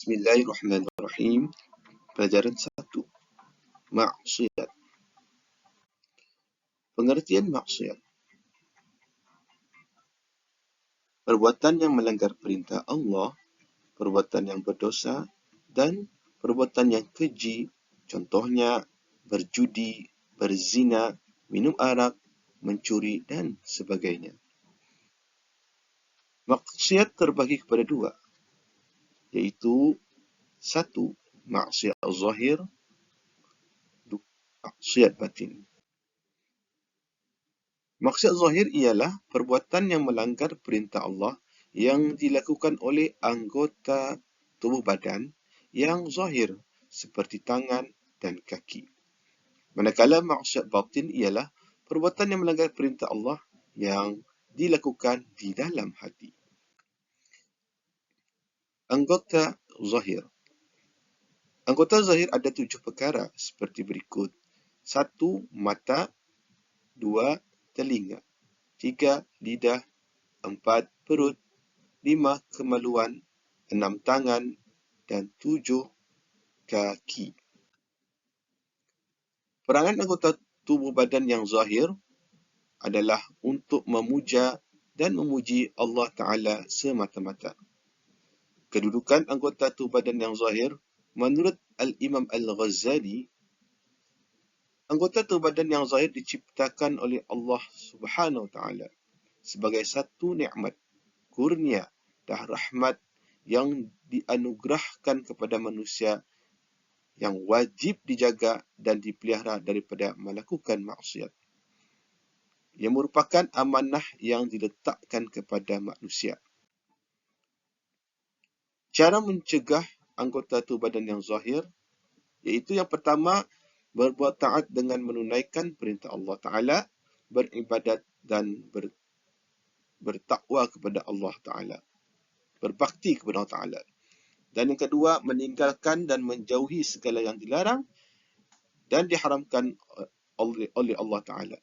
Bismillahirrahmanirrahim. Pelajaran satu. Maksiat. Pengertian maksiat. Perbuatan yang melanggar perintah Allah, perbuatan yang berdosa, dan perbuatan yang keji, contohnya berjudi, berzina, minum arak, mencuri, dan sebagainya. Maksiat terbagi kepada dua, iaitu satu maksiat zahir maksiat batin. Maksiat zahir ialah perbuatan yang melanggar perintah Allah yang dilakukan oleh anggota tubuh badan yang zahir seperti tangan dan kaki. Manakala maksiat batin ialah perbuatan yang melanggar perintah Allah yang dilakukan di dalam hati Anggota zahir. Anggota zahir ada tujuh perkara seperti berikut. Satu, mata. Dua, telinga. Tiga, lidah. Empat, perut. Lima, kemaluan. Enam, tangan. Dan tujuh, kaki. Perangan anggota tubuh badan yang zahir adalah untuk memuja dan memuji Allah Ta'ala semata-mata kedudukan anggota tubuh badan yang zahir menurut Al-Imam Al-Ghazali anggota tubuh badan yang zahir diciptakan oleh Allah Subhanahu Wa Taala sebagai satu nikmat kurnia dan rahmat yang dianugerahkan kepada manusia yang wajib dijaga dan dipelihara daripada melakukan maksiat. Ia merupakan amanah yang diletakkan kepada manusia. Cara mencegah anggota tubuh badan yang zahir iaitu yang pertama berbuat taat dengan menunaikan perintah Allah Taala, beribadat dan ber, bertakwa kepada Allah Taala. Berbakti kepada Allah Taala. Dan yang kedua meninggalkan dan menjauhi segala yang dilarang dan diharamkan oleh oleh Allah Taala.